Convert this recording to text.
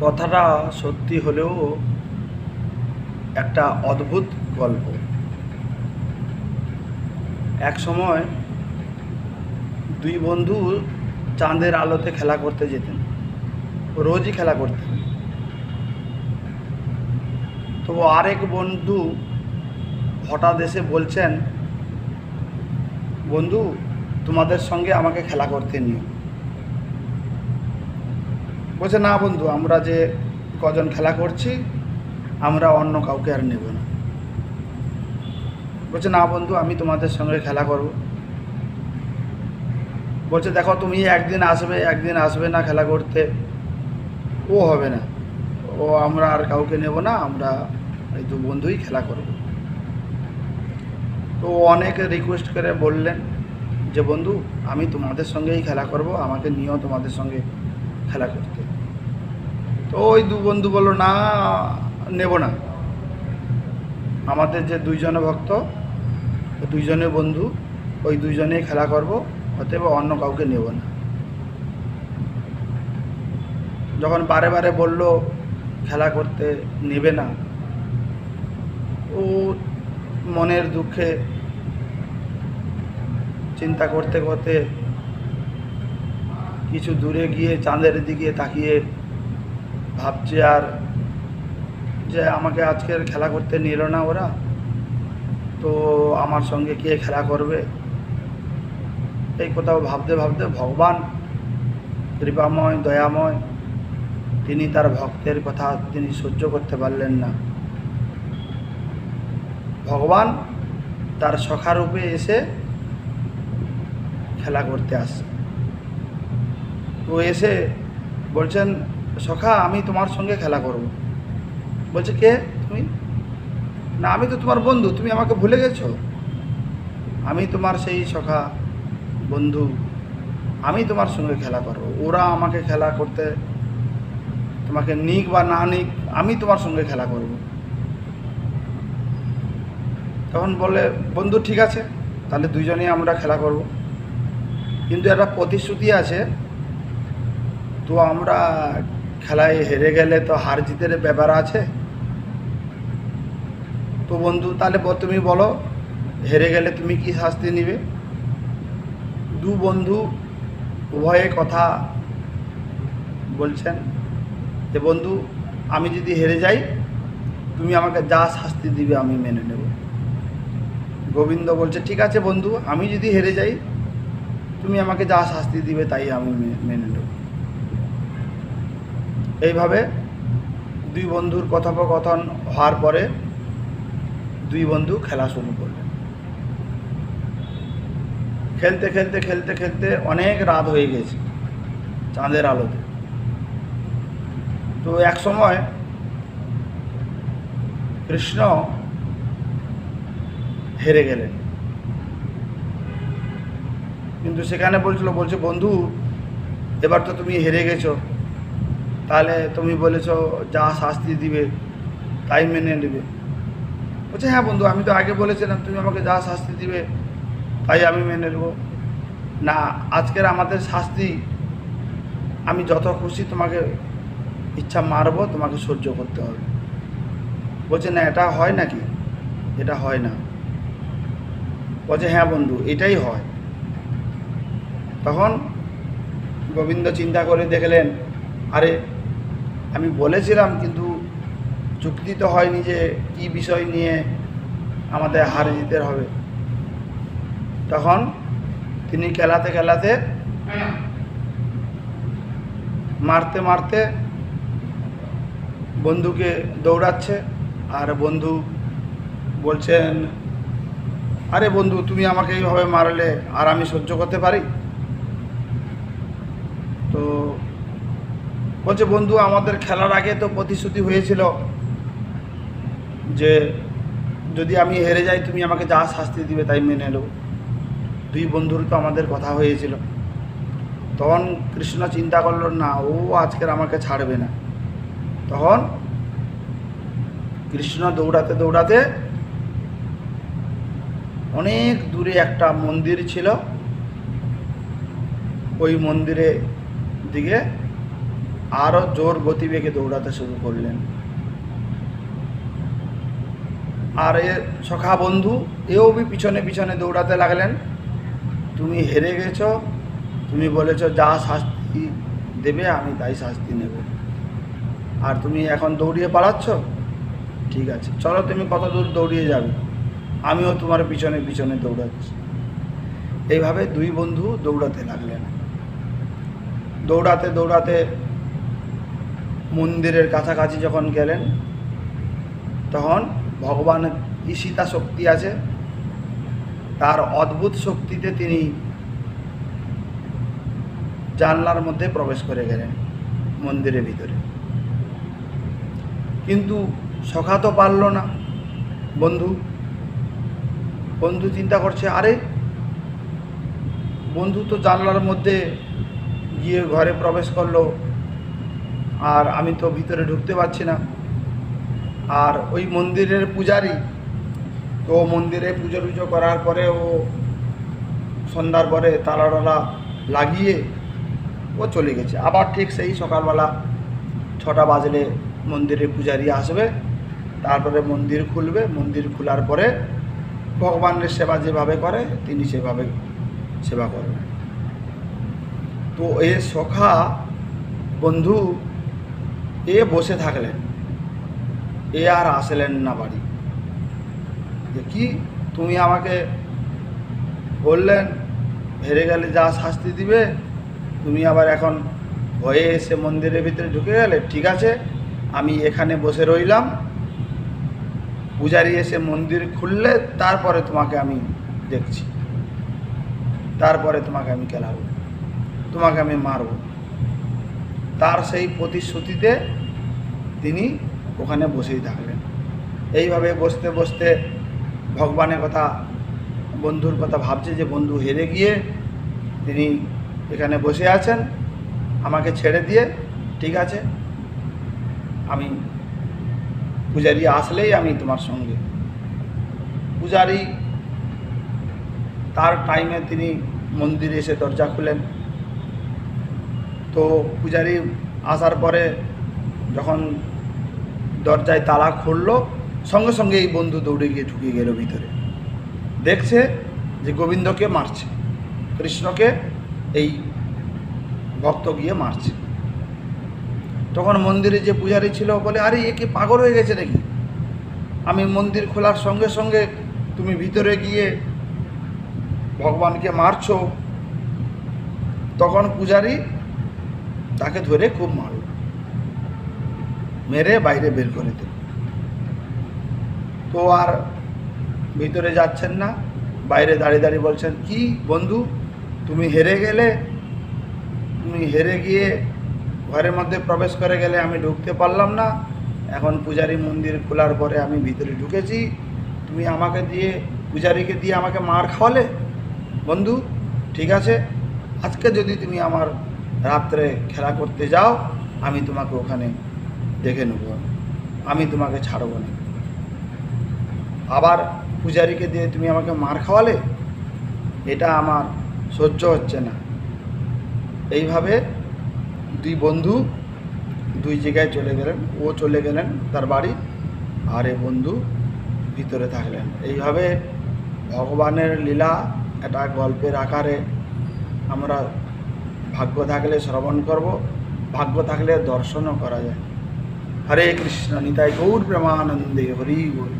কথাটা সত্যি হলেও একটা অদ্ভুত গল্প। এক সময় দুই বন্ধু চাঁদের আলোতে খেলা করতে যেতেন। রোজই খেলা করতেন। তো আরেক বন্ধু হঠাৎ এসে বলছেন, বন্ধু, তোমাদের সঙ্গে আমাকে খেলা করতে নিও। বলছে, না বন্ধু, আমরা যে কজন খেলা করছি, আমরা অন্য কাউকে আর নেব না। বলছে, না বন্ধু, আমি তোমাদের সঙ্গে খেলা করব। বলছে, দেখো, তুমি একদিন আসবে একদিন আসবে না খেলা করতে। ও হবে না। ও, আমরা আর কাউকে নেব না, আমরা এই দু বন্ধুই খেলা করব। তো অনেক রিকোয়েস্ট করে বললেন যে, বন্ধু, আমি তোমাদের সঙ্গেই খেলা করব, আমাকে নিয়েও তোমাদের সঙ্গে খেলা করতে। তো ওই দু বন্ধু বলল, না, নেব না। আমাদের যে দুইজনে ভক্ত, দুইজনে বন্ধু, ওই দুইজনেই খেলা করব, অতএব অন্য কাউকে নেব না। যখন বারে বারে বলল, খেলা করতে নেবে না। ও মনের দুঃখে চিন্তা করতে করতে কিছু দূরে গিয়ে চাঁদের দিকে তাকিয়ে ভাবছে আর যে আমাকে আজকের খেলা করতে নিল না ওরা। তো আমার সঙ্গে কে খেলা করবে? এই কোথাও ভাবতে ভাবতে ভগবান, কৃপাময়, দয়াময়, তিনি তার ভক্তের কথা তিনি সহ্য করতে পারলেন না। ভগবান তার সখারূপে এসে খেলা করতে আসে। তো এসে বলছেন সখা, আমি তোমার সঙ্গে খেলা করব। বলছে, কে? তুমি? না, আমি তো তোমার বন্ধু, তুমি আমাকে ভুলে গেছো? আমি তোমার সেই সখা, বন্ধু, আমি তোমার সঙ্গে খেলা করব। ওরা আমাকে খেলা করতে, তোমাকে নিক বা না নিক, আমি তোমার সঙ্গে খেলা করব। তখন বলে বন্ধু, ঠিক আছে, তাহলে দুইজনেই আমরা খেলা করব। কিন্তু একটা প্রতিশ্রুতি আছে, তো আমরা খেলায় হেরে গেলে তো হার জিতের ব্যাপার আছে। তো বন্ধু, তাহলে তুমি বলো, হেরে গেলে তুমি কি শাস্তি নিবে? দু বন্ধু উভয়ে কথা বলছেন যে, বন্ধু, আমি যদি হেরে যাই, তুমি আমাকে যা শাস্তি দিবে আমি মেনে নেব। গোবিন্দ বলছে, ঠিক আছে বন্ধু, আমি যদি হেরে যাই, তুমি আমাকে যা শাস্তি দিবে তাই আমি মেনে নেব। দুই বন্ধুর কথোপকথন হওয়ার পরে দুই বন্ধু খেলা শুরু করলেন। খেলতে খেলতে খেলতে খেলতে অনেক রাত হয়ে গেছে চাঁদের আলোতে। তো এক সময় কৃষ্ণ হেরে গেলেন। কিন্তু সেখানে বলছিল, বলছে, বন্ধু, এবার তো তুমি হেরে গেছো। তাহলে তুমি বলেছ যা শাস্তি দিবে, তাই মেনে নেবে। বলছে হ্যাঁ বন্ধু, আমি তো আগে বলেছিলাম, তুমি আমাকে যা শাস্তি দিবে, তাই আমি মেনে নেব। না, আজকের আমাদের শাস্তি, আমি যত খুশি তোমাকে ইচ্ছা মারবো, তোমাকে সহ্য করতে হবে। বলছে, না, এটা হয় নাকি? এটা হয় না। বলছে হ্যাঁ বন্ধু, এটাই হয়। তখন গোবিন্দ চিন্তা করে দেখলেন, আরে আমি বলেছিলাম, কিন্তু চুক্তি তো হয়নি যে কী বিষয় নিয়ে আমাদের হার জিতে হবে। তখন তিনি খেলাতে খেলাতে মারতে মারতে বন্ধুকে দৌড়াচ্ছে, আর বন্ধু বলছেন, আরে বন্ধু, তুমি আমাকে এইভাবে মারলে আর আমি সহ্য করতে পারি? তো বলছে, বন্ধু, আমাদের খেলার আগে তো প্রতিশ্রুতি হয়েছিল যে যদি আমি হেরে যাই, তুমি আমাকে যা শাস্তি দিবে তাই মেনে নেব দুই বন্ধুর তো আমাদের কথা হয়েছিল। তখন কৃষ্ণ চিন্তা করল, না, ও আজকের আমাকে ছাড়বে না। তখন কৃষ্ণ দৌড়াতে দৌড়াতে অনেক দূরে একটা মন্দির ছিল। ওই মন্দিরে দিকে আরও জোর গতিবেগে দৌড়াতে শুরু করলেন। আর এ সখা বন্ধু, এও বি পিছনে পিছনে দৌড়াতে লাগলেন। তুমি হেরে গেছ, তুমি বলেছ, যা শাস্তি দেবে, আমি তাই শাস্তি নেব। আর তুমি এখন দৌড়িয়ে পালাচ্ছ? ঠিক আছে, চলো তুমি কত দূর দৌড়িয়ে যাবে। আমিও তোমার পিছনে পিছনে দৌড়াচ্ছি। এইভাবে দুই বন্ধু দৌড়াতে লাগলেন। দৌড়াতে দৌড়াতে মন্দিরের কাছাকাছি যখন গেলেন, তখন ভগবানের ঈশিতা শক্তি আছে। তার অদ্ভুত শক্তিতে তিনি জানলার মধ্যে প্রবেশ করে গেলেন মন্দিরের ভিতরে। কিন্তু সখা তো পারল না। বন্ধু বন্ধু চিন্তা করছে, আরে, বন্ধু তো জানলার মধ্যে গিয়ে ঘরে প্রবেশ করল। আর আমি তো ভিতরে ঢুকতে পারছি না। আর ওই মন্দিরের পূজারি, তো মন্দিরে পুজো টুজো করার পরে ও সন্ধ্যার পরে তালা টালা লাগিয়ে ও চলে গেছে। আবার ঠিক সেই সকালবেলা ছটা বাজলে মন্দিরে পূজারি আসবে। তারপরে মন্দির খুলবে। মন্দির খোলার পরে ভগবানের সেবা যেভাবে করে, তিনি সেভাবে সেবা করবেন তো এ সখা বন্ধু এ বসে থাকলেন। এ আর আসলেন না বাড়ি। যে কি তুমি আমাকে বললেন, হেরে গেলে যা শাস্তি দিবে, তুমি আবার এখন ভয়ে এসে মন্দিরের ভিতরে ঢুকে গেলে, ঠিক আছে, আমি এখানে বসে রইলাম। পূজারি এসে মন্দির খুললে, তারপরে তোমাকে আমি দেখছি। তারপরে তোমাকে আমি খেলাবো। তোমাকে আমি মারব। তার সেই প্রতিশ্রুতিতে তিনি ওখানে বসেই থাকলেন। এইভাবে বসতে বসতে ভগবানের কথা, বন্ধুর কথা ভাবছে যে বন্ধু হেরে গিয়ে তিনি এখানে বসে আছেন, আমাকে ছেড়ে দিয়ে, ঠিক আছে? আমি পূজারি আসলেই আমি তোমার সঙ্গে। পূজারি তার টাইমে তিনি মন্দিরে এসে দরজা খুলেন। তো পূজারি আসার পরে যখন দরজায় তালা খুললো, সঙ্গে সঙ্গে এই বন্ধু দৌড়ে গিয়ে ঢুকে গেল ভিতরে। দেখছে যে গোবিন্দকে মারছে, কৃষ্ণকে এই ভক্ত গিয়ে মারছে। তখন মন্দিরে যে পূজারি ছিল, বলে, আরে, এ কি পাগল হয়ে গেছে নাকি? আমি মন্দির খোলার সঙ্গে সঙ্গে তুমি ভিতরে গিয়ে ভগবানকে মারছো। তখন পূজারি তাকে ধরে খুব মারল। মেরে বাইরে বের করে দিল। তো আর ভিতরে যাচ্ছেন না, বাইরে দাঁড়িয়ে দাঁড়িয়ে বলছেন, কি বন্ধু, তুমি হেরে গেলে? তুমি হেরে গিয়ে ঘরের মধ্যে প্রবেশ করে গেলে আমি ঢুকতে পারলাম না। এখন পূজারি মন্দির খোলার পরে আমি ভিতরে ঢুকেছি। তুমি আমাকে দিয়ে, পূজারীকে দিয়ে আমাকে মার খাওয়ালে? বন্ধু, ঠিক আছে? আজকে যদি তুমি আমার রাত্রে খেলা করতে যাও, আমি তোমাকে ওখানে দেখে নেব। আমি তোমাকে ছাড়ব না। আবার পূজারীকে দিয়ে তুমি আমাকে মার খাওয়ালে? এটা আমার সহ্য হচ্ছে না। এইভাবে দুই বন্ধু দুই জায়গায় চলে গেলেন। ও চলে গেলেন তার বাড়ি আর এ বন্ধু ভিতরে থাকলেন। এইভাবে ভগবানের লীলা একটা গল্পের আকারে আমরা ভাগ্য থাকলে শ্রবণ করব, ভাগ্য থাকলে দর্শনও করা যায়। হরে কৃষ্ণ নিতাই গৌর প্রেমানন্দে হরি গৌর